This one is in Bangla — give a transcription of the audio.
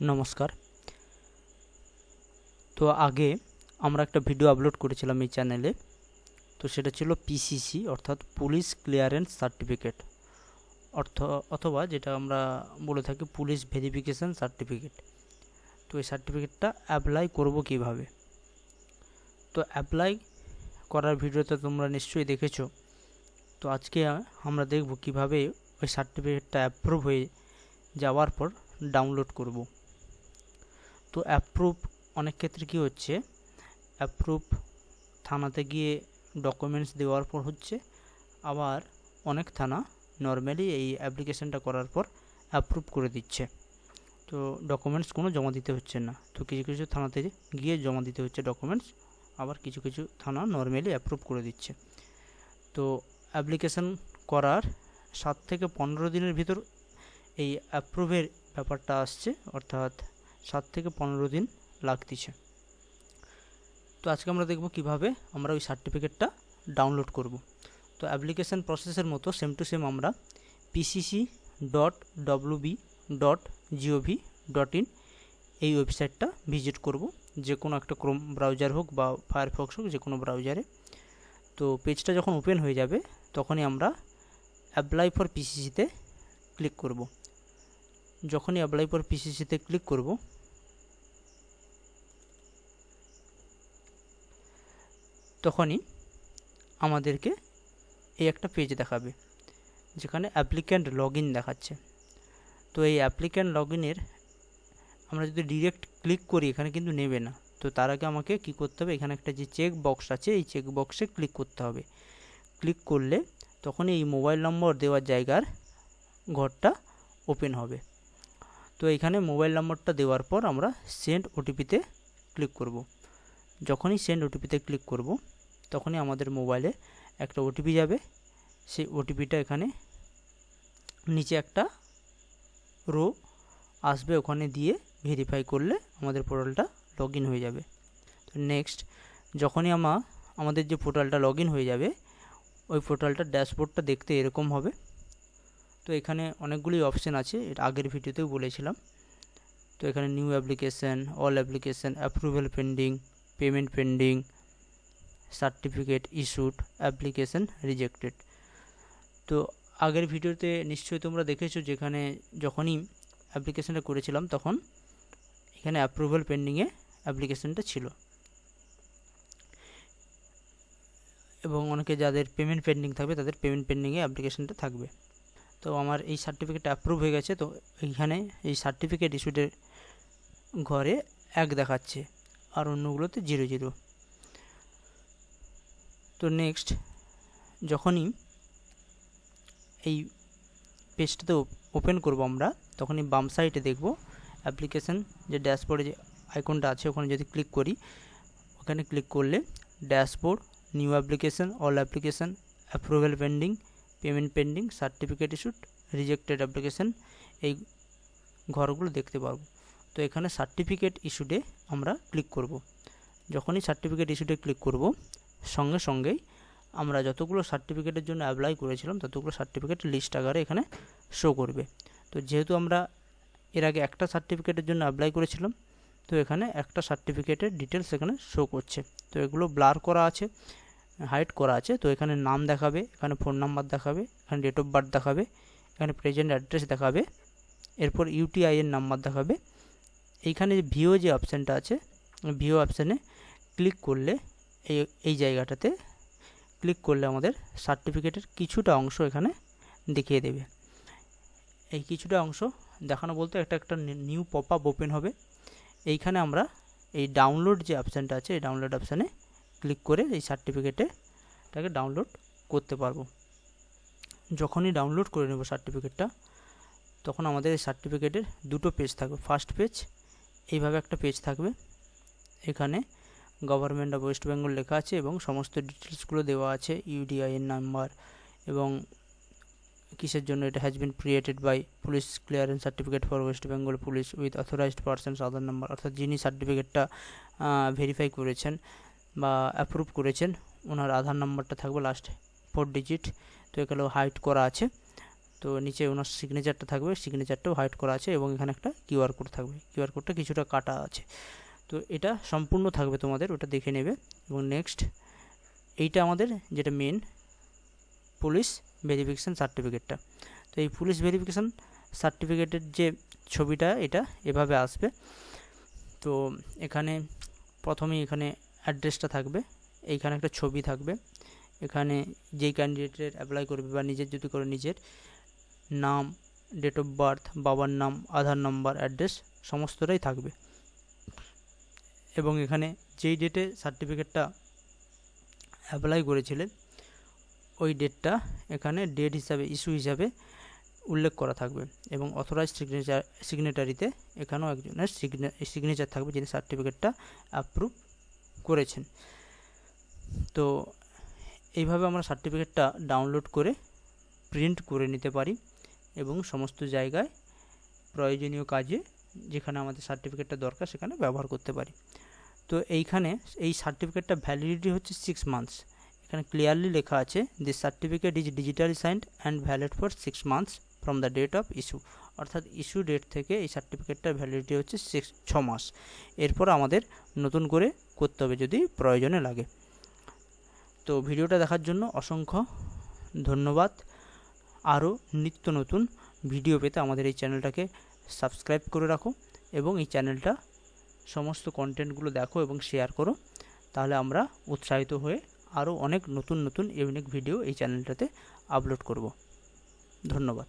নমস্কার। তো আগে আমরা একটা ভিডিও আপলোড করেছিলাম এই চ্যানেলে তো সেটা ছিল পিসিসি অর্থাৎ পুলিশ ক্লিয়ারেন্স সার্টিফিকেট। অর্থ, অথবা যেটা আমরা বলে থাকি পুলিশ ভেরিফিকেশান সার্টিফিকেট। তো এই সার্টিফিকেটটা অ্যাপ্লাই করব কীভাবে? তো অ্যাপ্লাই করার ভিডিওটা তোমরা নিশ্চয়ই দেখেছ। তো আজকে আমরা দেখব কীভাবে ওই সার্টিফিকেটটা অ্যাপ্রুভ হয়ে যাওয়ার পর ডাউনলোড করব। তো অ্যাপ্রুভ অনেক ক্ষেত্রে কী হচ্ছে? অ্যাপ্রুভ থানাতে গিয়ে ডকুমেন্টস দেওয়ার পর হচ্ছে আবার অনেক থানা নর্মালি এই অ্যাপ্লিকেশানটা করার পর অ্যাপ্রুভ করে দিচ্ছে। তো ডকুমেন্টস কোনো জমা দিতে হচ্ছে না। তো কিছু কিছু থানাতে গিয়ে জমা দিতে হচ্ছে ডকুমেন্টস আবার কিছু কিছু থানা নর্মালি অ্যাপ্রুভ করে দিচ্ছে। তো অ্যাপ্লিকেশান করার সাত থেকে পনেরো দিনের ভিতর এই অ্যাপ্রুভের ব্যাপারটা আসছে, অর্থাৎ সাত থেকে পনেরো দিন লাগতেছে। তো আজকে আমরা দেখব কীভাবে আমরা ওই সার্টিফিকেটটা ডাউনলোড করব। তো অ্যাপ্লিকেশান প্রসেসের মতো সেম টু সেম আমরা PCC dot WB dot GOV dot in এই ওয়েবসাইটটা ভিজিট করব, যে কোনো একটা ক্রোম ব্রাউজার হোক বা ফায়ারফক্স হোক, যে কোনো ব্রাউজারে। তো পেজটা যখন ওপেন হয়ে যাবে, তখনই আমরা অ্যাপ্লাই ফর পিসিসিতে ক্লিক করব। যখনই অ্যাপ্লাই ফর পিসিসিতে ক্লিক করব তখনই আমাদেরকে এই একটা পেজ দেখাবে, যেখানে অ্যাপ্লিক্যান্ট লগ ইন দেখাচ্ছে। তো এই অ্যাপ্লিক্যান্ট লগ ইনের আমরা যদি ডিরেক্ট ক্লিক করি, এখানে কিন্তু নেবে না। তো তার আগে আমাকে কি করতে হবে? এখানে একটা যে চেক বক্স আছে, এই চেক বক্সে ক্লিক করতে হবে। ক্লিক করলে তখন এই মোবাইল নম্বর দেওয়ার জায়গার ঘরটা ওপেন হবে। তো এখানে মোবাইল নম্বরটা দেওয়ার পর আমরা সেন্ড ওটিপিতে ক্লিক করব। যখনই সেন্ড ওটিপিতে ক্লিক করব তখনই আমাদের মোবাইলে একটা ওটিপি যাবে। সেই ওটিপিটা এখানে নিচে একটা রো আসবে। ওখানে দিয়ে ভেরিফাই করলে আমাদের পোর্টালটা লগ হয়ে যাবে। তো নেক্সট যখনই আমার আমাদের যে পোর্টালটা লগ হয়ে যাবে, ওই পোর্টালটার ড্যাশবোর্ডটা দেখতে এরকম হবে। তো এখানে অনেকগুলি অপশান আছে, এটা আগের ভিডিওতেও বলেছিলাম। তো এখানে new application all application approval pending payment pending certificate issued application rejected তো আগের ভিডিওতে নিশ্চয়ই তোমরা দেখেছ যেখানে যখনই অ্যাপ্লিকেশানটা করেছিলাম তখন এখানে অ্যাপ্রুভাল পেন্ডিংয়ে অ্যাপ্লিকেশানটা ছিল। এবং অনেকে যাদের পেমেন্ট পেন্ডিং থাকবে তাদের পেমেন্ট পেন্ডিংয়ে অ্যাপ্লিকেশানটা থাকবে। তো আমার এই সার্টিফিকেটটা অ্যাপ্রুভ হয়ে গেছে, তো এইখানে এই সার্টিফিকেট ইস্যুডের ঘরে এক দেখাচ্ছে, আর অন্যগুলোতে জিরো জিরো তো নেক্সট যখনই এই পেজটাতে ওপেন করব আমরা, তখনই বাম সাইডে দেখব অ্যাপ্লিকেশান যে ড্যাশবোর্ডে যে আইকনটা আছে, ওখানে যদি ক্লিক করি, ওখানে ক্লিক করলে dashboard new application all application approval pending payment pending certificate issued rejected application এই ঘরগুলো দেখতে পারব। তো এখানে সার্টিফিকেট ইস্যুডে আমরা ক্লিক করব। যখনই সার্টিফিকেট ইস্যুডে ক্লিক করব সঙ্গে সঙ্গেই আমরা যতগুলো সার্টিফিকেটের জন্য অ্যাপ্লাই করেছিলাম, ততগুলো সার্টিফিকেট লিস্ট আকারে এখানে শো করবে। তো যেহেতু আমরা এর আগে একটা সার্টিফিকেটের জন্য অ্যাপ্লাই করেছিলাম, তো এখানে একটা সার্টিফিকেটের ডিটেলস এখানে শো করছে। তো এগুলো ব্লার করা আছে হাইড করা আছে। তো এখানে নাম দেখাবে, এখানে ফোন নাম্বার দেখাবে, এখানে ডেট অফ বার্থ দেখাবে, এখানে প্রেজেন্ট অ্যাড্রেস দেখাবে, এরপর ইউটিআই এর নাম্বার দেখাবে। এইখানে যে ভিও যে অপশানটা আছে ভিও অপশানে ক্লিক করলে এই এই জায়গাটাতে ক্লিক করলে আমাদের সার্টিফিকেটের কিছুটা অংশ এখানে দেখিয়ে দেবে। এই কিছুটা অংশ দেখানো বলতে একটা একটা নিউ পপ আপ ওপেন হবে। এইখানে আমরা এই ডাউনলোড যে অপশানটা আছে, এই ডাউনলোড অপশানে ক্লিক করে এই সার্টিফিকেটেটাকে ডাউনলোড করতে পারব। যখনই ডাউনলোড করে নেব সার্টিফিকেটটা তখন আমাদের এই সার্টিফিকেটের দুটো পেজ থাকবে। ফার্স্ট পেজ এইভাবে একটা পেজ থাকবে। এখানে গভর্নমেন্ট অফ ওয়েস্ট বেঙ্গল লেখা আছে এবং সমস্ত ডিটেলসগুলো দেওয়া আছে ইউডিআইএন নাম্বার এবং কিসের জন্য এটা has been created by police clearance certificate for West Bengal police with authorised persons Aadhaar number অর্থাৎ যিনি সার্টিফিকেটটা ভেরিফাই করেছেন বা অ্যাপ্রুভ করেছেন, ওনার আধার নাম্বারটা থাকবে লাস্ট ফোর ডিজিট তো এগুলো হাইড করা আছে, তো নিচে ওনার সিগনেচারটা থাকবে সিগনেচারটাও হাইড করা আছে এবং এখানে একটা কিউআর কোড থাকবে কিউআর কোডটা কিছুটা কাটা আছে। তো এটা সম্পূর্ণ থাকবে তোমাদের, ওটা দেখে নেবে। এবং নেক্সট এইটা আমাদের যেটা মেন পুলিশ ভেরিফিকেশান সার্টিফিকেটটা তো এই পুলিশ ভেরিফিকেশান সার্টিফিকেটের যে ছবিটা, এটা এভাবে আসবে। তো এখানে প্রথমেই এখানে অ্যাড্রেসটা থাকবে, এইখানে একটা ছবি থাকবে। এখানে যেই ক্যান্ডিডেটের অ্যাপ্লাই করবে বা নিজের যদি করে নিজের নাম ডেট অফ বার্থ বাবার নাম, আধার নম্বর অ্যাড্রেস সমস্তটাই থাকবে। এবং এখানে যেই ডেটে সার্টিফিকেটটা অ্যাপ্লাই করেছিলেন, ওই ডেটটা এখানে ডেট হিসাবে ইস্যু হিসাবে উল্লেখ করা থাকবে এবং অথরাইজ সিগনেচার সিগনেটারিতে এখানেও একজনের সিগনেচার থাকবে যিনি সার্টিফিকেটটা অ্যাপ্রুভ করেছেন। তো এইভাবে আমরা সার্টিফিকেটটা ডাউনলোড করে প্রিন্ট করে নিতে পারি এবং সমস্ত জায়গায় প্রয়োজনীয় কাজে যেখানে আমাদের সার্টিফিকেটটা দরকার সেখানে ব্যবহার করতে পারি। তো এইখানে এই সার্টিফিকেটটা ভ্যালিডিটি হচ্ছে সিক্স মান্থস এখানে ক্লিয়ারলি লেখা আছে this certificate is digitally signed and valid for six months from the date of issue অর্থাৎ ইস্যু ডেট থেকে এই সার্টিফিকেটটার ভ্যালিডিটি হচ্ছে সিক্স ছ মাস। এরপর আমাদের নতুন করে করতে হবে যদি প্রয়োজনে লাগে। তো ভিডিওটা দেখার জন্য অসংখ্য ধন্যবাদ। আরও নিত্য নতুন ভিডিও পেতে আমাদের এই চ্যানেলটাকে সাবস্ক্রাইব করে রাখো এবং এই চ্যানেলটা সমস্ত কন্টেন্টগুলো দেখো এবং শেয়ার করো, তাহলে আমরা উৎসাহিত হয়ে আরও অনেক নতুন নতুন ইউনিক ভিডিও এই চ্যানেলটাতে আপলোড করব। ধন্যবাদ।